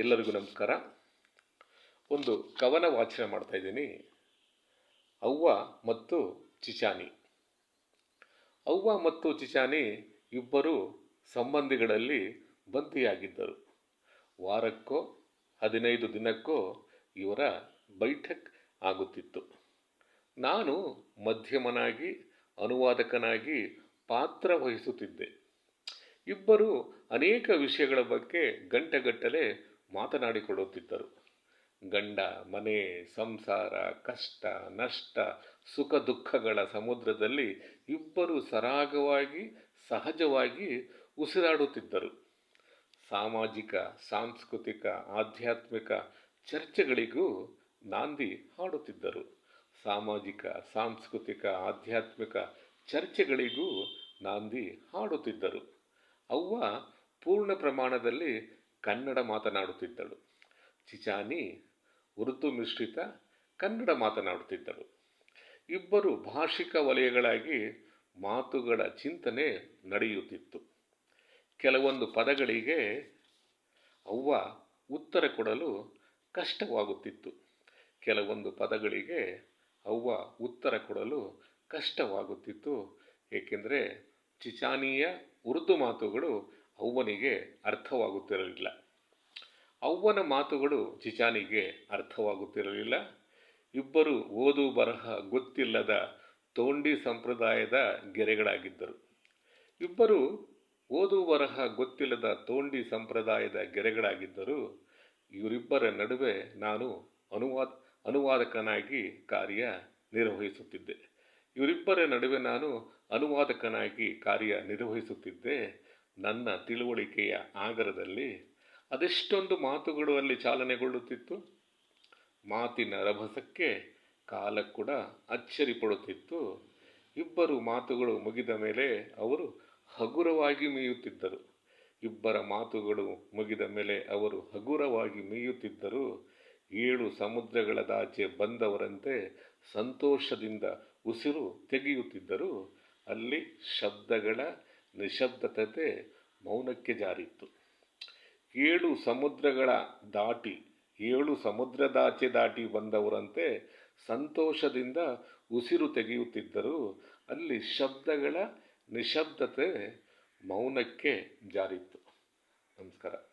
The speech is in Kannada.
ಎಲ್ಲರಿಗೂ ನಮಸ್ಕಾರ. ಒಂದು ಕವನ ವಾಚನ ಮಾಡ್ತಾ ಇದ್ದೀನಿ. ಅವ್ವ ಮತ್ತು ಚಿಚಾನಿ. ಅವ್ವ ಮತ್ತು ಚಿಚಾನಿ ಇಬ್ಬರು ಸಂಬಂಧಿಗಳಲ್ಲಿ ಬಂಧಿಯಾಗಿದ್ದರು ವಾರಕ್ಕೋ, ಹದಿನೈದು ದಿನಕ್ಕೋ ಇವರ ಬೈಠಕ್ ಆಗುತ್ತಿತ್ತು. ನಾನು ಮಧ್ಯಮನಾಗಿ, ಅನುವಾದಕನಾಗಿ ಪಾತ್ರ ವಹಿಸುತ್ತಿದ್ದೆ. ಇಬ್ಬರು ಅನೇಕ ವಿಷಯಗಳ ಬಗ್ಗೆ ಗಂಟೆಗಟ್ಟಲೆ ಮಾತನಾಡಿಕೊಳ್ಳುತ್ತಿದ್ದರು. ಗಂಡ, ಮನೆ, ಸಂಸಾರ, ಕಷ್ಟ, ನಷ್ಟ, ಸುಖ ದುಃಖಗಳ ಸಮುದ್ರದಲ್ಲಿ ಇಬ್ಬರು ಸರಾಗವಾಗಿ, ಸಹಜವಾಗಿ ಉಸಿರಾಡುತ್ತಿದ್ದರು. ಸಾಮಾಜಿಕ, ಸಾಂಸ್ಕೃತಿಕ, ಆಧ್ಯಾತ್ಮಿಕ ಚರ್ಚೆಗಳಿಗೂ ನಾಂದಿ ಹಾಡುತ್ತಿದ್ದರು. ಸಾಮಾಜಿಕ, ಸಾಂಸ್ಕೃತಿಕ, ಆಧ್ಯಾತ್ಮಿಕ ಚರ್ಚೆಗಳಿಗೂ ನಾಂದಿ ಹಾಡುತ್ತಿದ್ದರು. ಅವ್ವ ಪೂರ್ಣ ಪ್ರಮಾಣದಲ್ಲಿ ಕನ್ನಡ ಮಾತನಾಡುತ್ತಿದ್ದಳು. ಚಿಚಾನಿ, ಉರ್ದು ಮಿಶ್ರಿತ ಕನ್ನಡ ಮಾತನಾಡುತ್ತಿದ್ದಳು ಇಬ್ಬರು ಭಾಷಿಕ ವಲಯಗಳಾಗಿ ಮಾತುಗಳ ಚಿಂತನೆ ನಡೆಯುತ್ತಿತ್ತು. ಕೆಲವೊಂದು ಪದಗಳಿಗೆ ಅವ್ವ ಉತ್ತರ ಕೊಡಲು ಕಷ್ಟವಾಗುತ್ತಿತ್ತು. ಕೆಲವೊಂದು ಪದಗಳಿಗೆ ಅವ್ವ ಉತ್ತರ ಕೊಡಲು ಕಷ್ಟವಾಗುತ್ತಿತ್ತು. ಏಕೆಂದರೆ ಚಿಚಾನಿಯ ಉರ್ದು ಮಾತುಗಳು ಅವ್ವನಿಗೆ ಅರ್ಥವಾಗುತ್ತಿರಲಿಲ್ಲ. ಅವ್ವನ ಮಾತುಗಳು ಚಿಚಾನಿಗೆ ಅರ್ಥವಾಗುತ್ತಿರಲಿಲ್ಲ. ಇಬ್ಬರು ಓದು ಬರಹ ಗೊತ್ತಿಲ್ಲದ ತೋಂಡಿ ಸಂಪ್ರದಾಯದ ಗೆರೆಗಳಾಗಿದ್ದರು. ಇಬ್ಬರು ಓದು ಬರಹ ಗೊತ್ತಿಲ್ಲದ ತೋಂಡಿ ಸಂಪ್ರದಾಯದ ಗೆರೆಗಳಾಗಿದ್ದರು. ಇವರಿಬ್ಬರ ನಡುವೆ ನಾನು ಅನುವಾದ, ಅನುವಾದಕನಾಗಿ ಕಾರ್ಯ ನಿರ್ವಹಿಸುತ್ತಿದ್ದೆ. ಇವರಿಬ್ಬರ ನಡುವೆ ನಾನು ಅನುವಾದಕನಾಗಿ ಕಾರ್ಯ ನಿರ್ವಹಿಸುತ್ತಿದ್ದೆ. ನನ್ನ ತಿಳುವಳಿಕೆಯ ಆಗರದಲ್ಲಿ ಅದೆಷ್ಟೊಂದು ಮಾತುಗಳು ಅಲ್ಲಿ ಚಾಲನೆಗೊಳ್ಳುತ್ತಿತ್ತು. ಮಾತಿನ ರಭಸಕ್ಕೆ ಕಾಲ ಕೂಡ ಅಚ್ಚರಿ ಪಡುತ್ತಿತ್ತು ಇಬ್ಬರು ಮಾತುಗಳು ಮುಗಿದ ಮೇಲೆ ಅವರು ಹಗುರವಾಗಿ ಮೀಯುತ್ತಿದ್ದರು. ಇಬ್ಬರ ಮಾತುಗಳು ಮುಗಿದ ಮೇಲೆ ಅವರು ಹಗುರವಾಗಿ ಮೀಯುತ್ತಿದ್ದರು. ಏಳು ಸಮುದ್ರಗಳ ದಾಚೆ ಬಂದವರಂತೆ ಸಂತೋಷದಿಂದ ಉಸಿರು ತೆಗೆಯುತ್ತಿದ್ದರು. ಅಲ್ಲಿ ಶಬ್ದಗಳ ನಿಶಬ್ದತೆ ಮೌನಕ್ಕೆ ಜಾರಿತ್ತು. ಏಳು ಸಮುದ್ರಗಳ ದಾಟಿ, ಏಳು ಸಮುದ್ರದಾಚೆ ದಾಟಿ ಬಂದವರಂತೆ ಸಂತೋಷದಿಂದ ಉಸಿರು ತೆಗೆಯುತ್ತಿದ್ದರು. ಅಲ್ಲಿ ಶಬ್ದಗಳ ನಿಶಬ್ದತೆ ಮೌನಕ್ಕೆ ಜಾರಿತ್ತು. ನಮಸ್ಕಾರ.